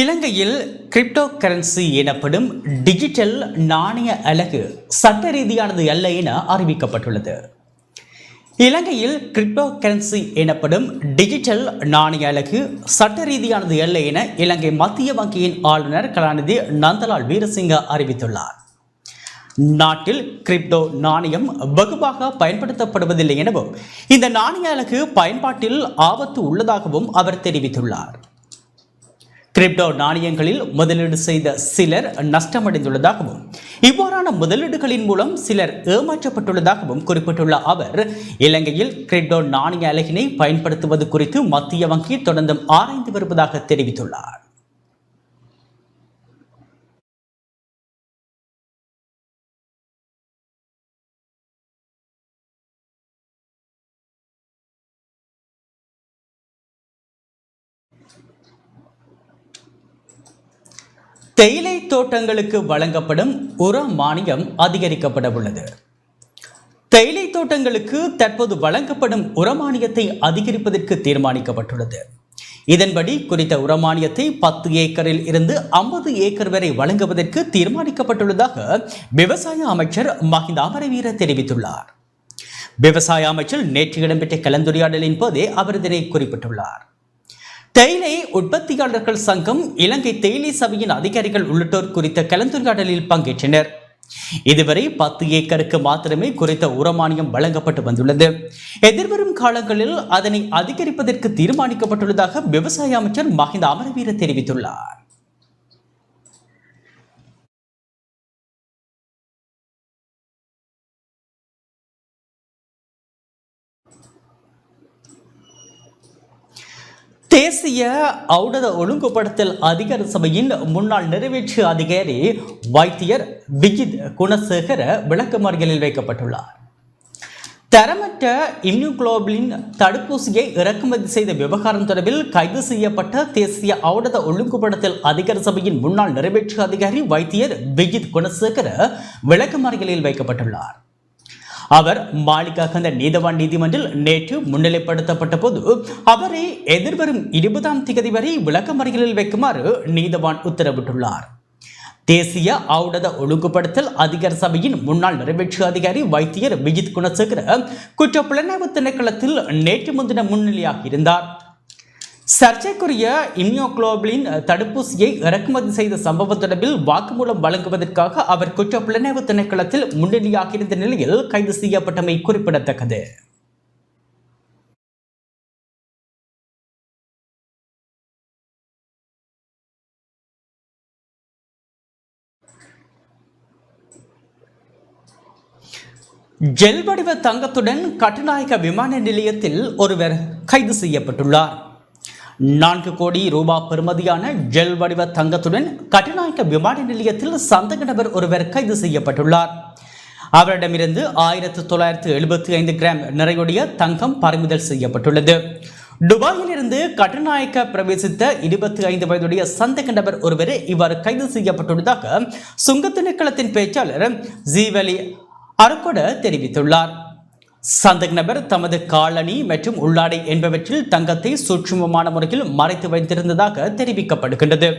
இலங்கையில் crypto currency எனப்படும் digital நாணய அலகு சட்ட ரீதியானது அல்ல என அறிவிக்கப்பட்டுள்ளது. இலங்கையில் கிரிப்டோ கரன்சி எனப்படும் டிஜிட்டல் நாணய அலகு சட்ட ரீதியானது அல்ல என இலங்கை மத்திய வங்கியின் ஆளுநர் கலாநிதி நந்தலால் வீரசிங்க அறிவித்துள்ளார். நாட்டில் கிரிப்டோ நாணயம் வெகுவாக பயன்படுத்தப்படுவதில்லை எனவும் இந்த நாணய அலகு பயன்பாட்டில் ஆபத்து உள்ளதாகவும் அவர் தெரிவித்துள்ளார். கிரிப்டோ நாணயங்களில் முதலீடு செய்த சிலர் நஷ்டமடைந்துள்ளதாகவும் இவ்வாறான முதலீடுகளின் மூலம் சிலர் ஏமாற்றப்பட்டுள்ளதாகவும் குறிப்பிட்டுள்ள அவர் இலங்கையில் கிரிப்டோ நாணய அலகினை பயன்படுத்துவது குறித்து மத்திய வங்கி தொடர்ந்தும் ஆராய்ந்து வருவதாக தெரிவித்துள்ளார். தேயிலை தோட்டங்களுக்கு வழங்கப்படும் உர மானியம் அதிகரிக்கப்பட உள்ளது தேயிலை தோட்டங்களுக்கு தற்போது வழங்கப்படும் உரமானியத்தை அதிகரிப்பதற்கு தீர்மானிக்கப்பட்டுள்ளது. இதன்படி குறித்த உரமானியத்தை பத்து ஏக்கரில் இருந்து ஐம்பது ஏக்கர் வரை வழங்குவதற்கு தீர்மானிக்கப்பட்டுள்ளதாக விவசாய அமைச்சர் மஹிந்த அமரவீர தெரிவித்துள்ளார். விவசாய அமைச்சர் நேற்று இடம்பெற்ற கலந்துரையாடலின் போதே அவர் இதனை குறிப்பிட்டுள்ளார். தேயிலை உற்பத்தியாளர்கள் சங்கம் இலங்கை தேயிலை சபையின் அதிகாரிகள் உள்ளிட்டோர் குறித்த கலந்துரையாடலில் பங்கேற்றனர். இதுவரை பத்து ஏக்கருக்கு மாத்திரமே குறித்த உரமானியம் வழங்கப்பட்டு வந்துள்ளது. எதிர்வரும் காலங்களில் அதனை அதிகரிப்பதற்கு தீர்மானிக்கப்பட்டுள்ளதாக விவசாய அமைச்சர் மஹிந்த அமரவீர தெரிவித்துள்ளார். தேசிய ஔடத ஒழுங்குபடுத்தல் அதிகார சபையின் முன்னாள் நிறைவேற்று அதிகாரி வைத்தியர் விஜித் குணசேகர விளக்கமறியலில் வைக்கப்பட்டுள்ளார். தரமற்ற இம்யூக்ளோபிளின் தடுப்பூசியை இறக்குமதி செய்த விவகாரம் தொடர்பில் கைது செய்யப்பட்ட தேசிய ஔடத ஒழுங்குபடுத்தல் அதிகார சபையின் முன்னாள் நிறைவேற்று அதிகாரி வைத்தியர் விஜித் குணசேகர விளக்கமறியலில் வைக்கப்பட்டுள்ளார். அவர் மாளிகாகந்த நீதவான் நீதிமன்றில் நேற்று முன்னிலைப்படுத்தப்பட்ட போது அவரை எதிர்வரும் இருபதாம் திகதி வரை விளக்கமறியலில் வைக்குமாறு நீதவான் உத்தரவிட்டுள்ளார். தேசிய ஔடத ஒழுங்குபடுத்தல் அதிகார சபையின் முன்னாள் நிறைவேற்று அதிகாரி வைத்தியர் விஜித் குணசேகர குற்ற புலனாய்வு திணைக்களத்தில் நேற்று முன்தினம் முன்னிலையாக இருந்தார். சர்ச்சைக்குரிய இம்யூக்ளோபிளின் தடுப்பூசியை இறக்குமதி செய்த சம்பவம் தொடர்பில் வாக்குமூலம் வழங்குவதற்காக அவர் குற்ற புலனாய்வு திணைக்களத்தில் முன்னிலையாக இருந்த நிலையில் கைது செய்யப்பட்டமை குறிப்பிடத்தக்கது. ஜெல் வடிவ தங்கத்துடன் கட்டுநாயக்க விமான நிலையத்தில் ஒருவர் கைது செய்யப்பட்டுள்ளார். நான்கு கோடி ரூபாய் பெறுமதியான ஜெல் வடிவ தங்கத்துடன் கட்டுநாயக்க விமான நிலையத்தில் சந்தக நபர் ஒருவர் கைது செய்யப்பட்டுள்ளார். அவரிடமிருந்து ஆயிரத்து தொள்ளாயிரத்து எழுபத்தி ஐந்து கிராம் நிறையுடைய தங்கம் பறிமுதல் செய்யப்பட்டுள்ளது. துபாயிலிருந்து கட்டுநாயக்க பிரவேசித்த இருபத்தி ஐந்து வயதுடைய சந்தக நபர் ஒருவர் இவ்வாறு கைது செய்யப்பட்டுள்ளதாக சுங்க திணைக்களத்தின் பேச்சாளர் ஜீவலி அருக்கொட தெரிவித்துள்ளார். சந்தக் நபர் தமது காலணி மற்றும் உள்ளாடை என்பவற்றில் தங்கத்தை சூட்சுமமான முறையில் மறைத்து வைத்திருந்ததாக தெரிவிக்கப்படுகின்றது.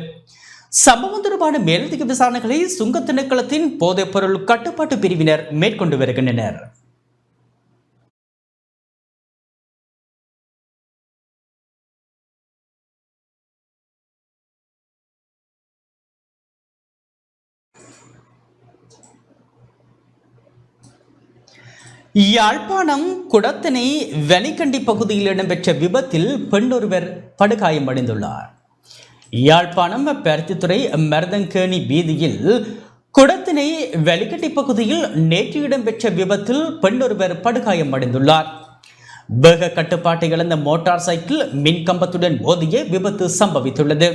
சம்பவம் தொடர்பான மேலதிக விசாரணைகளை சுங்க திணைக்களத்தின் போதைப்பொருள் கட்டுப்பாட்டு பிரிவினர் மேற்கொண்டு வருகின்றனர். யாழ்ப்பாணம் குடத்தினை வெளிக்கண்டி பகுதியில் இடம்பெற்ற விபத்தில் பெண்ணொருவர் படுகாயமடைந்துள்ளார் யாழ்ப்பாணம் பருத்தித்துறை மருதங்கேணி வீதியில் குடத்தினை வெளிக்கண்டி பகுதியில் நேற்று இடம்பெற்ற விபத்தில் பெண்ணொருவர் படுகாயமடைந்துள்ளார் வேக கட்டுப்பாட்டை இழந்த மோட்டார் சைக்கிள் மின் கம்பத்துடன் மோதிய விபத்து சம்பவித்துள்ளது.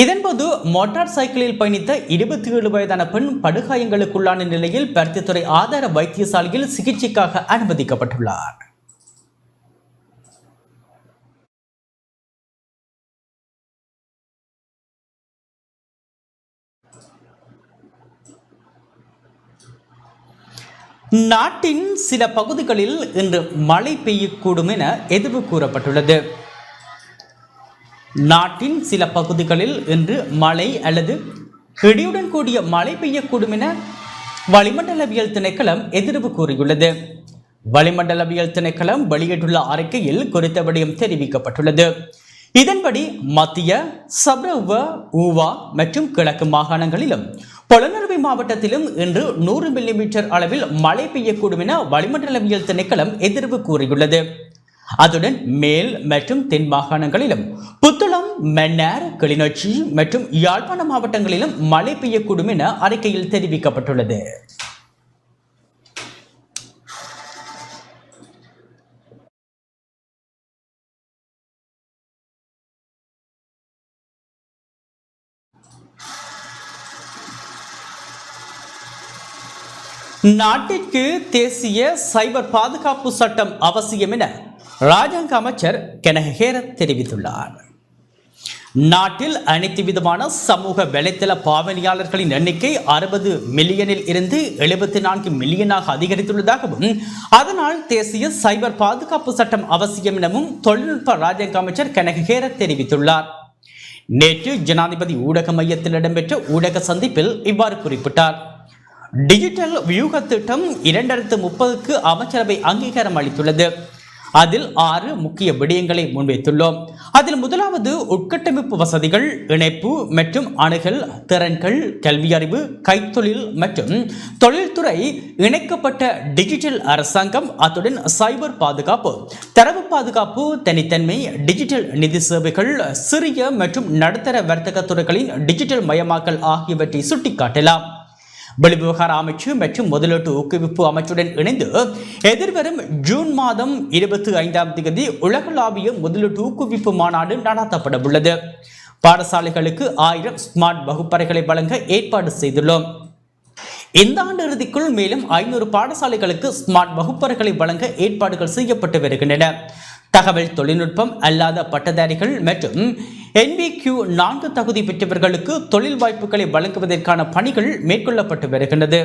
இதன்போது மோட்டார் சைக்கிளில் பயணித்த இருபத்தி ஏழு வயதான பெண் படுகாயங்களுக்குள்ளான நிலையில் பருத்தித்துறை ஆதார வைத்தியசாலையில் சிகிச்சைக்காக அனுமதிக்கப்பட்டுள்ளார். நாட்டின் சில பகுதிகளில் இன்று மழை பெய்யக்கூடும் என எதிர்வு கூறப்பட்டுள்ளது. நாட்டின் சில பகுதிகளில் இன்று மழை அல்லது இடியுடன் கூடிய மழை பெய்யக்கூடும் என வளிமண்டலவியல் திணைக்களம் எதிர்வு கூறியுள்ளது. வளிமண்டலவியல் திணைக்களம் வெளியிட்டுள்ள அறிக்கையில் குறித்த விடயம் தெரிவிக்கப்பட்டுள்ளது. இதன்படி மத்திய சப்ரவ ஊவா மற்றும் கிழக்கு மாகாணங்களிலும் பொலனறுவை மாவட்டத்திலும் இன்று நூறு மில்லிமீட்டர் அளவில் மழை பெய்யக்கூடும் என வளிமண்டலவியல் திணைக்களம் எதிர்வு கூறியுள்ளது. அதுடன் மேல் மற்றும் தென் மாகாணங்களிலும் புத்தளம் மன்னார் கிளிநொச்சி மற்றும் யாழ்ப்பாண மாவட்டங்களிலும் மழை பெய்யக்கூடும் என அறிக்கையில் தெரிவிக்கப்பட்டுள்ளது. நாட்டிற்கு தேசிய சைபர் பாதுகாப்பு சட்டம் அவசியம் என ராஜாங்க அமைச்சர் கெனஹேர தெரிவித்துள்ளார். நாட்டில் அனைத்து விதமான சமூக வலைத்தள பாவனையாளர்களின் எண்ணிக்கை அறுபது மில்லியனில் இருந்து எழுபத்தி நான்கு மில்லியனாக அதிகரித்துள்ளதாகவும் அதனால் தேசிய சைபர் பாதுகாப்பு சட்டம் அவசியம் எனவும் தொழில்நுட்ப ராஜாங்க அமைச்சர் கனகஹேர தெரிவித்துள்ளார். நேற்று ஜனாதிபதி ஊடக மையத்தில் இடம்பெற்ற ஊடக சந்திப்பில் இவ்வாறு குறிப்பிட்டார். டிஜிட்டல் வியூக திட்டம் இரண்டாயிரத்து முப்பதுக்கு அமைச்சரவை அங்கீகாரம் அளித்துள்ளது. அதில் ஆறு முக்கிய விடயங்களை முன்வைத்துள்ளோம். அதில் முதலாவது உட்கட்டமைப்பு வசதிகள் இணைப்பு மற்றும் அணுகல் திறன்கள் கல்வியறிவு கைத்தொழில் மற்றும் தொழில்துறை இணைக்கப்பட்ட டிஜிட்டல் அரசாங்கம் அத்துடன் சைபர் பாதுகாப்பு தரவு பாதுகாப்பு தனித்தன்மை டிஜிட்டல் நிதி சேவைகள் சிறிய மற்றும் நடுத்தர வர்த்தக துறைகளின் டிஜிட்டல் மயமாக்கல் ஆகியவற்றை சுட்டிக்காட்டலாம். வெளிவிவகார அமைச்சு மற்றும் முதலீட்டு ஊக்குவிப்பு அமைச்சுடன் இணைந்து எதிர்வரும் ஜூன் மாதம் இருபத்தி ஐந்தாம் தேதி உலகளாவிய முதலீட்டு ஊக்குவிப்பு மாநாடு நடத்தப்பட உள்ளது. பாடசாலைகளுக்கு ஆயிரம் ஸ்மார்ட் வகுப்பறைகளை வழங்க ஏற்பாடு செய்துள்ளோம். இந்த ஆண்டு இறுதிக்குள் மேலும் ஐநூறு பாடசாலைகளுக்கு ஸ்மார்ட் வகுப்பறைகளை வழங்க ஏற்பாடுகள் செய்யப்பட்டு வருகின்றன. தகவல் தொழில்நுட்பம் அல்லாத பட்டதாரிகள் மற்றும் என்பிக்யூ நான்கு தகுதி பெற்றவர்களுக்கு தொழில் வாய்ப்புகளை வழங்குவதற்கான பணிகள் மேற்கொள்ளப்பட்டு வருகின்றது.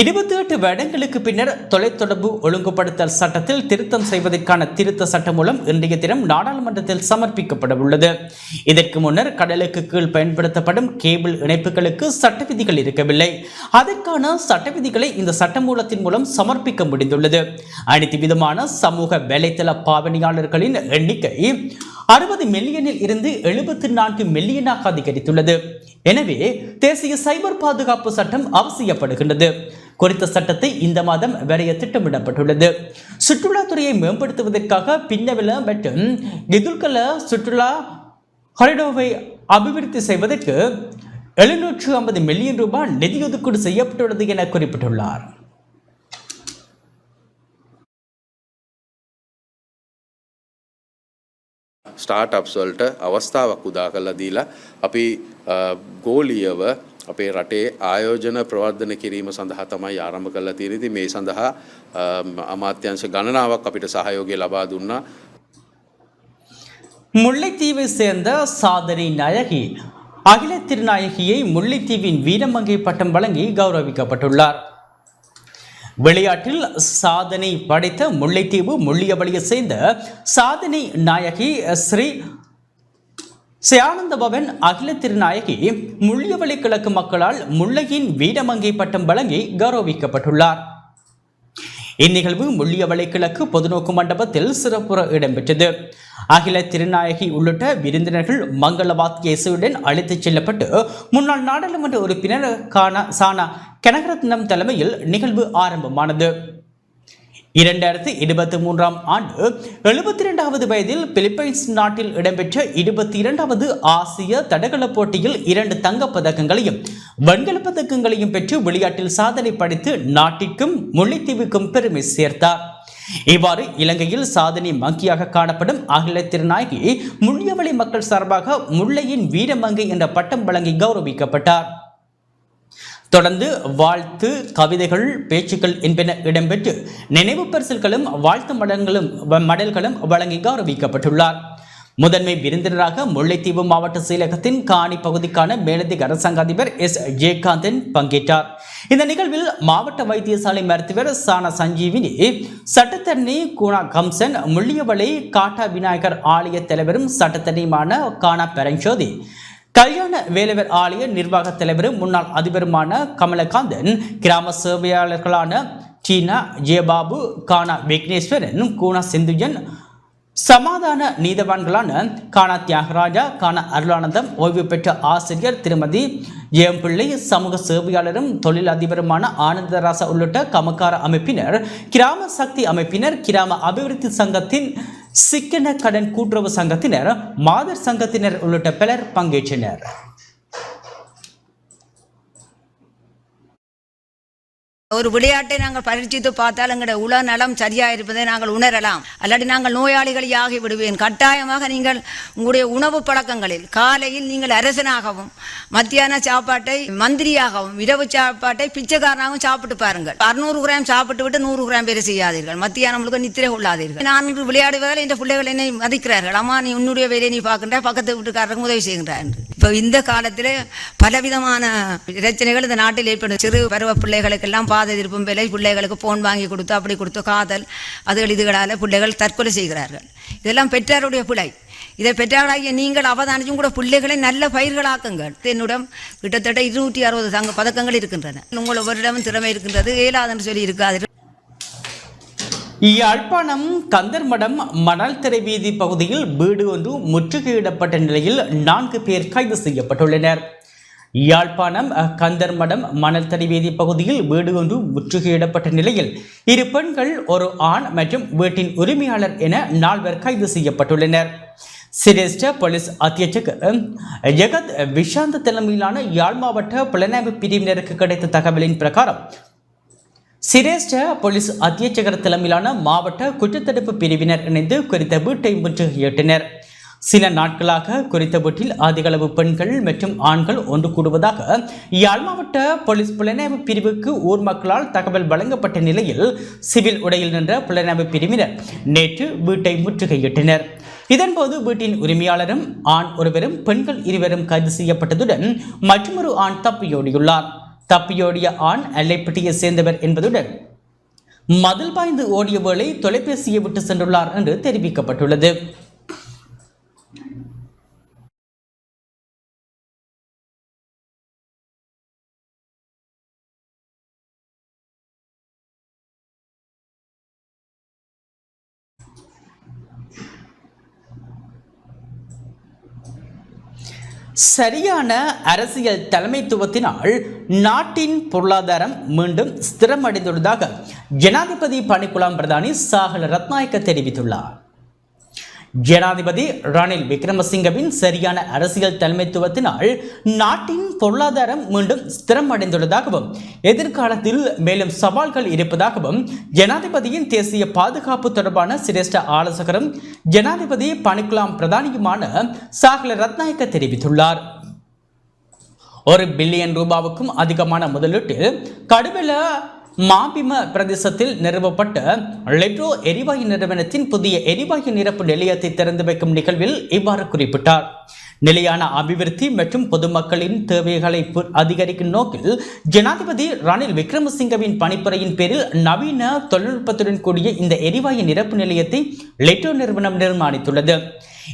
இருபத்தி எட்டு வருடங்களுக்கு பின்னர் தொலைத்தொடர்பு ஒழுங்குபடுத்தல் சட்டத்தில் திருத்தம் செய்வதற்கான திருத்த சட்டம் மூலம் இன்றைய தினம் நாடாளுமன்றத்தில் சமர்ப்பிக்கப்பட உள்ளது. இதற்கு முன்னர் கடலுக்கு கீழ் பயன்படுத்தப்படும் கேபிள் இணைப்புகளுக்கு சட்ட விதிகள் இருக்கவில்லை. அதற்கான சட்ட விதிகளை இந்த சட்டமூலத்தின் மூலம் சமர்ப்பிக்க முடிந்துள்ளது. அனைத்து விதமான சமூக வேலைத்தள பாவனையாளர்களின் எண்ணிக்கை அறுபது மில்லியனில் இருந்து எழுபத்தி நான்கு மில்லியனாக அதிகரித்துள்ளது. எனவே தேசிய சைபர் பாதுகாப்பு சட்டம் அவசியப்படுகின்றது. குறித்த சட்டத்தை இந்த மாதம் வரைய திட்டமிடப்பட்டுள்ளது சுற்றுலாத்துறையை மேம்படுத்துவதற்காக பின்னவல மற்றும் எதிர்கல சுற்றுலா ஹாரிடோவை அபிவிருத்தி செய்வதற்கு எழுநூற்று ஐம்பது மில்லியன் ரூபாய் நிதி ஒதுக்கீடு செய்யப்பட்டுள்ளது என குறிப்பிட்டுள்ளார் ස්ටාටප්ස් වලට අවස්ථාවක් උදා කරලා දීලා අපි අ, ගෝලීයව අපේ රටේ ආයෝජන ප්‍රවර්ධන කිරීම සඳහා තමයි ආරම්භ කරලා තියෙන ඉතින් මේ සඳහා අ, අමාත්‍යංශ ගණනාවක් අපිට සහයෝගය ලබා දුන්නා முல்லைத்தீவை சேர்ந்த சாதனை நாயகி அகில திருநாயகியை முல்லைத்தீவின் வீரமங்கை பட்டம் வழங்கி கௌரவிக்கப்பட்டுள்ளார் விளையாட்டில் சாதனை படைத்த முல்லைத்தீவு முள்ளியவளியை சேர்ந்த சாதனை நாயகி ஸ்ரீ சியானந்த பவன் அகில திருநாயகி முள்ளியவளி கிழக்கு மக்களால் முல்லையின் வீடமங்கை பட்டம் வழங்கி கௌரவிக்கப்பட்டுள்ளார். இந்நிகழ்வு முள்ளியவளை கிழக்கு பொதுநோக்கு மண்டபத்தில் சிறப்புற இடம்பெற்றது. அகில திருநாயகி உள்ளிட்ட விருந்தினர்கள் மங்களவாத் இயேசுடன் அழைத்துச் செல்லப்பட்டு முன்னாள் நாடாளுமன்ற உறுப்பினர் கானா சானா கனகரத்னம் தலைமையில் நிகழ்வு ஆரம்பமானது. இரண்டாயிரத்தி இருபத்தி மூன்றாம் ஆண்டு எழுபத்தி இரண்டாவது வயதில் பிலிப்பைன்ஸ் நாட்டில் இடம்பெற்ற இருபத்தி இரண்டாவது ஆசிய தடகள போட்டியில் இரண்டு தங்கப் பதக்கங்களையும் வெண்கலப் பதக்கங்களையும் பெற்று விளையாட்டில் சாதனை படைத்து நாட்டிற்கும் முல்லைத்தீவுக்கும் பெருமை சேர்த்தார். இவ்வாறு இலங்கையில் சாதனை மங்கியாக காணப்படும் அகில திருநாயகி முள்ளியவளி மக்கள் சார்பாக முல்லையின் வீரமங்கை என்ற பட்டம் வழங்கி கௌரவிக்கப்பட்டார். தொடர்ந்து வாழ்த்து கவிதைகள் பேச்சுக்கள் என்பன இடம்பெற்று நினைவு பரிசல்களும் வாழ்த்து மடல்களும் மடல்களும் வழங்கி கௌரவிக்கப்பட்டுள்ளார். முதன்மை விருந்தினராக முல்லைத்தீவு மாவட்ட செயலகத்தின் காணி பகுதிக்கான மேலதிக அரசாங்க அதிபர் எஸ். ஜெயகாந்தன் பங்கேற்றார். இந்த நிகழ்வில் மாவட்ட வைத்தியசாலை மருத்துவர் சான சஞ்சீவினி சட்டத்தரணி குணா கம்சன் முள்ளியவளை காட்டா விநாயகர் ஆலய தலைவரும் சட்டத்தரணியுமான கானா பெரஞ்சோதி கல்யாண வேலவர் ஆலய நிர்வாக தலைவரும் முன்னாள் அதிபருமான கமலகாந்தன் கிராம சேவையாளர்களான சீனா ஜெயபாபு கானா விக்னேஸ்வரன் கூனா செந்துஜன் சமாதான நீதவான்களான கானா தியாகராஜா கானா அருளானந்தம் ஓய்வு பெற்ற ஆசிரியர் திருமதி ஜெயம்பிள்ளை சமூக சேவையாளரும் தொழில் அதிபருமான ஆனந்தராசா உள்ளிட்ட கமக்கார அமைப்பினர் கிராம சக்தி அமைப்பினர் கிராம அபிவிருத்தி சங்கத்தின் சிக்கன கடன் கூட்டுறவு சங்கத்தினர் மாதர் சங்கத்தினர் உள்ளிட்ட பலர் பங்கேற்றனர். ஒரு விளையாட்டை நாங்கள் பயிற்சித்து பார்த்தால் எங்களுடைய உள நலம் சரியாக இருப்பதை நாங்கள் உணரலாம். அல்லாட்டி நாங்கள் நோயாளிகளை ஆகி விடுவேன். கட்டாயமாக நீங்கள் உங்களுடைய உணவு பழக்கங்களில் காலையில் நீங்கள் அரசனாகவும் மத்தியான சாப்பாட்டை மந்திரியாகவும் இரவு சாப்பாட்டை பிச்சைக்காரனாகவும் சாப்பிட்டு பாருங்கள். அறுநூறு கிராம் சாப்பிட்டு விட்டு நூறு கிராம் பேர் செய்யாதீர்கள். மத்தியானம் முழுக்க நித்திரை கொள்ளாதீர்கள். நான் விளையாடுவதால் இந்த பிள்ளைகள் என்னை மதிக்கிறார்கள். அம்மா நீ உன்னுடைய வேலையை நீ பார்க்கின்ற பக்கத்து வீட்டுக்காரருக்கு உதவி செய்கின்றார் என்று. இப்போ இந்த காலத்தில் பலவிதமான பிரச்சனைகள் இந்த நாட்டில் ஏற்படும். சிறு பருவ பிள்ளைகளுக்கெல்லாம் பாதை எதிர்ப்பும் விலை பிள்ளைகளுக்கு ஃபோன் வாங்கி கொடுத்து அப்படி கொடுத்து காதல் அதுகள் இதுகளால் பிள்ளைகள் தற்கொலை செய்கிறார்கள். இதெல்லாம் பெற்றாருடைய பிழை. இதை பெற்றாராகிய நீங்கள் அவதானிச்சும் கூட பிள்ளைகளை நல்ல பயிர்களாக்குங்கள். என்னிடம் கிட்டத்தட்ட இருநூற்றி அறுபது தங்க பதக்கங்கள் இருக்கின்றன. உங்கள் ஒவ்வொருடமும் திறமை இருக்கின்றது. இயலாதுன்னு சொல்லி இருக்காது யாழ்ப்பாணம் கந்தர்மடம் மணல் திரை வீதி பகுதியில் வீடு ஒன்று முற்றுகையிடப்பட்ட நிலையில் நான்கு பேர் கைது செய்யப்பட்டுள்ளனர். யாழ்ப்பாணம் கந்தர்மடம் மணல்தடி வீதி பகுதியில் வீடு ஒன்று முற்றுகையிடப்பட்ட நிலையில் இரு பெண்கள் ஒரு ஆண் மற்றும் வீட்டின் உரிமையாளர் என நால்வர் கைது செய்யப்பட்டுள்ளனர். சிரேஷ்ட போலீஸ் அத்தியட்சக் ஜெகத் விஷாந்த தலைமையிலான யாழ் மாவட்ட புலனாய்வு பிரிவினருக்கு கிடைத்த தகவலின் பிரகாரம் சிரேஷ்ட போலீஸ் அத்தியட்சகர் தலைமையிலான மாவட்ட குற்றத்தடுப்பு பிரிவினர் இணைந்து குறித்த வீட்டை முற்றுகையிட்டனர். சில நாட்களாக குறித்த வீட்டில் அதிகளவு பெண்கள் மற்றும் ஆண்கள் ஒன்று கூடுவதாக யாழ் மாவட்ட போலீஸ் புலனாய்வு பிரிவுக்கு ஊர் மக்களால் தகவல் வழங்கப்பட்ட நிலையில் சிவில் உடையில் நின்ற புலனாய்வு பிரிவினர் நேற்று வீட்டை முற்றுகையிட்டனர். இதன்போது வீட்டின் உரிமையாளரும் ஆண் ஒருவரும் பெண்கள் இருவரும் கைது செய்யப்பட்டதுடன் மற்றொரு ஆண் தப்பியோடியுள்ளார். தப்பியோடிய ஆண் அல்லைப்பட்டியை சேர்ந்தவர் என்பதுடன் மதில் பாய்ந்து ஓடிய வேளை தொலைபேசியை விட்டு சென்றுள்ளார் என்று தெரிவிக்கப்பட்டுள்ளது. சரியான அரசியல் தலைமைத்துவத்தினால் நாட்டின் பொருளாதாரம் மீண்டும் ஸ்திரமடைந்துள்ளதாக ஜனாதிபதி பணிக்குலாம் பிரதானி சாகல ரத்நாயக்க தெரிவித்துள்ளார். ஜனாதிபதி ரணில் விக்ரமசிங்கவின் சரியான அரசியல் தலைமைத்துவத்தினால் நாட்டின் பொருளாதாரம் மீண்டும் ஸ்திரமடைந்துள்ளதாகவும் எதிர்காலத்தில் மேலும் சவால்கள் இருப்பதாகவும் ஜனாதிபதியின் தேசிய பாதுகாப்பு தொடர்பான சிரேஷ்ட ஆலோசகரும் ஜனாதிபதி பணிக்குலாம் பிரதானியுமான சாகல ரத்நாயக்க தெரிவித்துள்ளார். ஒரு பில்லியன் ரூபாவுக்கும் அதிகமான முதலீட்டில் கடுவில மாபிம பிரதேசத்தில் நிறுவப்பட்ட லெட்ரோ எரிவாயு நிறுவனத்தின் புதிய எரிவாயு நிரப்பு நிலையத்தை திறந்து வைக்கும் நிகழ்வில் இவ்வாறு குறிப்பிட்டார். நிலையான அபிவிருத்தி மற்றும் பொதுமக்களின் தேவைகளை பு- அதிகரிக்கும் நோக்கில் ஜனாதிபதி ரணில் விக்ரமசிங்கவின் பணிப்புரையின் பேரில் நவீன தொழில்நுட்பத்துடன் கூடிய இந்த எரிவாயு நிரப்பு நிலையத்தை லெட்ரோ நிறுவனம் நிர்மாணித்துள்ளது.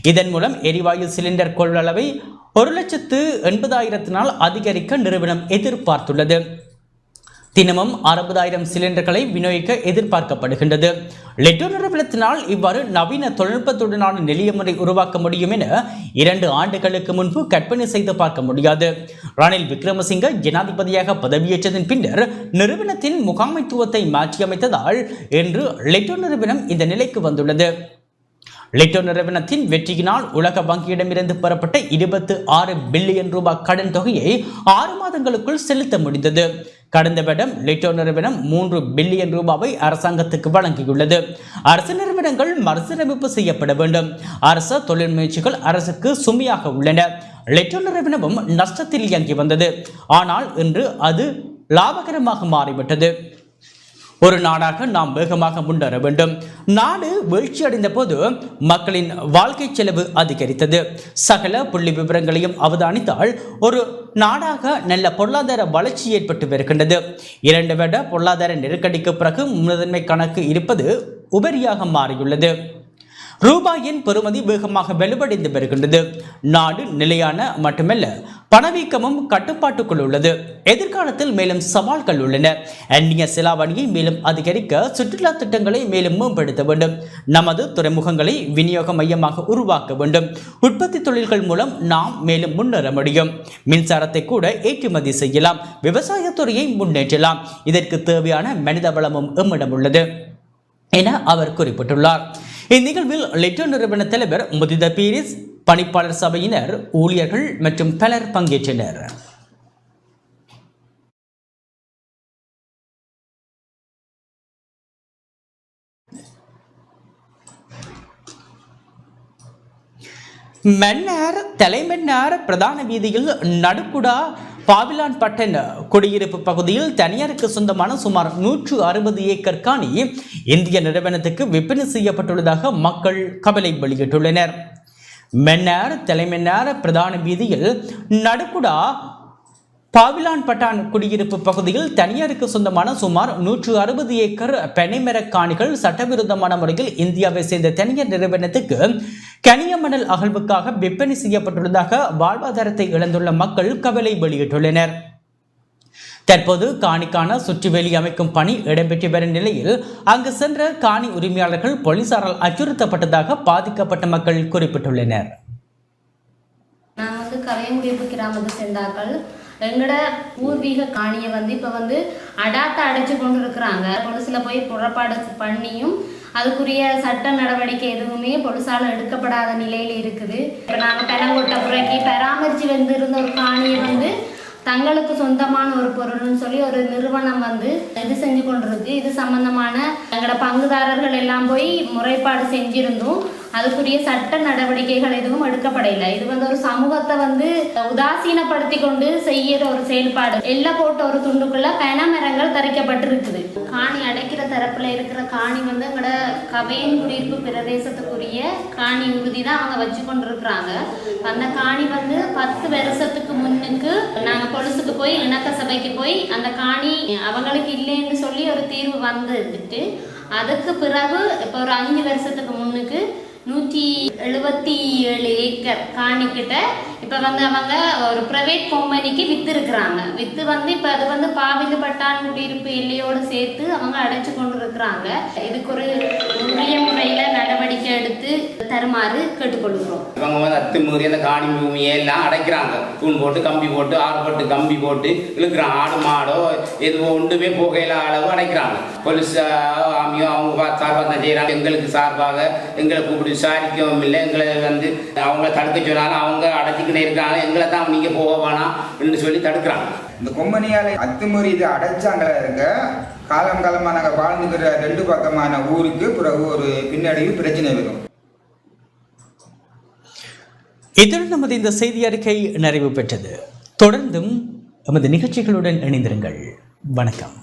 இதன் மூலம் எரிவாயு சிலிண்டர் கொள்ளளவை ஒரு லட்சத்து எண்பதாயிரத்தினால் அதிகரிக்க நிறுவனம் எதிர்பார்த்துள்ளது. தினமும் அறுபதாயிரம் சிலிண்டர்களை விநியோகிக்க எதிர்பார்க்கப்படுகின்றது. லெட்டோ நிறுவனத்தினால் இவ்வாறு நவீன தொழில்நுட்பத்துடனான நெளிய முறை உருவாக்க முடியும் என இரண்டு ஆண்டுகளுக்கு முன்பு கற்பனை செய்து பார்க்க முடியாது. ரணில் விக்ரமசிங்க ஜனாதிபதியாக பதவியேற்றதன் பின்னர் நிறுவனத்தின் முகாமைத்துவத்தை மாற்றியமைத்ததால் இன்று லெட்டோ நிறுவனம் இந்த நிலைக்கு வந்துள்ளது. லிட்டோ நிறுவனத்தின் வெற்றியினால் உலக வங்கியிடமிருந்து பெறப்பட்ட இருபத்து ஆறு பில்லியன் ரூபாய் கடன் தொகையை ஆறு மாதங்களுக்குள் செலுத்த முடிந்தது. கடந்த வருடம் லிட்டோ நிறுவனம் மூன்று பில்லியன் ரூபாவை அரசாங்கத்துக்கு வழங்கியுள்ளது. அரசு நிறுவனங்கள் மறுசீரமைப்பு செய்யப்பட வேண்டும். அரசு தொழில் முயற்சிகள் அரசுக்கு சுமையாக உள்ளன. லிட்டோ நிறுவனமும் நஷ்டத்தில் இயங்கி வந்தது. ஆனால் இன்று அது லாபகரமாக மாறிவிட்டது. ஒரு நாடாக நாம் வேகமாக முன்னேற வேண்டும். நாடு வீழ்ச்சியடைந்த போது மக்களின் வாழ்க்கை செலவு அதிகரித்தது. சகல புள்ளி விவரங்களையும் அவதானித்தால் ஒரு நாடாக நல்ல பொருளாதார வளர்ச்சி ஏற்பட்டு வருகின்றது. இரண்டு வருட பொருளாதார நெருக்கடிக்கு பிறகு முதன்மை கணக்கு இருப்பது உபரியாக மாறியுள்ளது. ரூபாயின் பெறுமதி வேகமாக வலுவடைந்து வருகின்றது. நாடு நிலையான மட்டுமல்ல பணவீக்கமும் கட்டுப்பாட்டுக்குள் உள்ளது. எதிர்காலத்தில் மேலும் சவால்கள் உள்ளன. அந்நிய செலாவணியை மேலும் அதிகரிக்க சுற்றுலா திட்டங்களை மேலும் மேம்படுத்த வேண்டும். நமது துறைமுகங்களை விநியோக மையமாக உருவாக்க வேண்டும். உற்பத்தி தொழில்கள் மூலம் நாம் மேலும் முன்னேற முடியும். மின்சாரத்தை கூட ஏற்றுமதி செய்யலாம். விவசாயத்துறையை முன்னேற்றலாம். இதற்கு தேவையான மனித வளமும் எம்மிடம் உள்ளது என அவர் குறிப்பிட்டுள்ளார். இந்நிகழ்வில் லிட்டோ நிறுவன தலைவர் முதித பீரிஸ் பணிப்பாளர் சபையினர் ஊழியர்கள் மற்றும் பலர் பங்கேற்றனர். மன்னார் தலைமன்னார் பிரதான வீதியில் நடுக்குடா பாபிலான் பட்டன் குடியிருப்பு பகுதியில் தனியாருக்கு சொந்தமான சுமார் நூற்று அறுபது ஏக்கர் காணி இந்திய நிறுவனத்துக்கு விற்பனை செய்யப்பட்டுள்ளதாக மக்கள் கவலை வெளியிட்டுள்ளனர். மென்னார் தலைமன்னார் பிரதான வீதியில் நடுக்குடா பாவிலான் பட்டான் குடியிருப்பு பகுதியில் தனியாருக்கு சொந்தமான சுமார் நூற்று அறுபது ஏக்கர் பெனைமர காணிகள் சட்டவிரோதமான முறையில் இந்தியாவை சேர்ந்த தனியார் நிறுவனத்துக்கு கனியமணல் அகழ்வுக்காக விற்பனை செய்யப்பட்டுள்ளதாக வாழ்வாதாரத்தை இழந்துள்ள மக்கள் கவலை வெளியிட்டுள்ளனர். தற்போது காணிக்கான சுற்றுவேலி அமைக்கும் பணி இடம்பெற்று வரும் நிலையில் அங்கு சென்ற காணி உரிமையாளர்கள் போலீசாரால் அச்சுறுத்தப்பட்டதாக பாதிக்கப்பட்ட மக்கள் குறிப்பிட்டுள்ளனர். நான் வந்து கலையமுடிப்பு கிராமத்தை சேர்ந்தாக்கள் எங்களோட பூர்வீக காணியை வந்து இப்போ வந்து அடாத்த அடைச்சு கொண்டு இருக்கிறாங்க பொலிசில் போய் புறப்பாடு பண்ணியும் அதுக்குரிய சட்ட நடவடிக்கை எதுவுமே பொலிசால எடுக்கப்படாத நிலையில் இருக்குது. இப்போ நாங்கள் பெனங்கொட்டை புறக்கி பராமரித்து வந்திருந்த ஒரு காணியை வந்து தங்களுக்கு சொந்தமான ஒரு பொருள்னு சொல்லி ஒரு நிறுவனம் வந்து இது செஞ்சு கொண்டிருக்கு. இது சம்பந்தமான எங்களோட பங்குதாரர்கள் எல்லாம் போய் முறைப்பாடு செஞ்சிருந்தோம். அதுக்குரிய சட்ட நடவடிக்கைகள் எதுவும் எடுக்கப்படவில்லை. இது வந்து ஒரு சமூகத்தை வந்து உதாசீனப்படுத்தி கொண்டு செய்யற ஒரு செயல்பாடு. எல்லை போட்ட ஒரு துண்டுக்குள்ள பனைமரங்கள் தரைக்கப்பட்டிருக்குது காணி அடைக்கிற தரப்புல இருக்கிற காணி வந்து எங்களோட கவையின் குடியிருப்பு பிரதேசத்துக்குரிய காணி உறுதி தான் அவங்க வச்சு கொண்டிருக்கிறாங்க. அந்த காணி வந்து பத்து வருஷத்துக்கு முன்னுக்கு நாங்க கொலுசுக்கு போய் இணக்க சபைக்கு போய் அந்த காணி அவங்களுக்கு இல்லைன்னு சொல்லி ஒரு தீர்வு வந்துட்டு அதுக்கு பிறகு இப்போ ஒரு அஞ்சு வருஷத்துக்கு முன்னுக்கு நூற்றி எழுபத்தி ஏழு ஏக்கர் காணிக்கிட்ட இப்போ வந்து அவங்க ஒரு ப்ரைவேட் கம்பெனிக்கு வித்து இருக்கிறாங்க வந்து இப்போ அது வந்து பாவிது பட்டான் குடியிருப்பு எல்லையோடு சேர்த்து அவங்க அடைச்சு கொண்டு இருக்கிறாங்க இதுக்கு ஒரு உரிய முறையில் நடவடிக்கை எடுத்து தருமாறு கேட்டுக்கொள்கிறோம். இவங்க வந்து அத்துமீறி அந்த காணி பூமியை எல்லாம் அடைக்கிறாங்க. தூண் போட்டு கம்பி போட்டு ஆறு போட்டு கம்பி போட்டு இழுக்கிறாங்க. ஆடு மாடோ எதுவோ ஒன்றுமே புகையில அளவு அடைக்கிறாங்க. போலீஸ் ஆமியோ அவங்க சார்பாக தான் செய்கிறாங்க எங்களுக்கு சார்பாக எங்களை கூப்பிட்டு விசாரிக்கவும் இல்லை. எங்களை வந்து அவங்க தடுக்க சொன்னாலும் அவங்க அடைச்சிக்கிட்டே இருக்காங்க. எங்களை தான் நீங்கள் போக வேணாம் என்று சொல்லி தடுக்கிறாங்க. இந்த கொம்பனியால அத்துமீறி இது அடைச்சாங்களா இருக்க காலம் காலமாக நாங்கள் வாழ்ந்துக்கிற ரெண்டு பக்கமான ஊருக்கு பிறகு ஒரு பின்னடைவு பிரச்சனை வரும். இத்துடன் நமது இந்த செய்தி அறிக்கை நிறைவு பெற்றது. தொடர்ந்தும் எமது நிகழ்ச்சிகளுடன் இணைந்திருங்கள். வணக்கம்.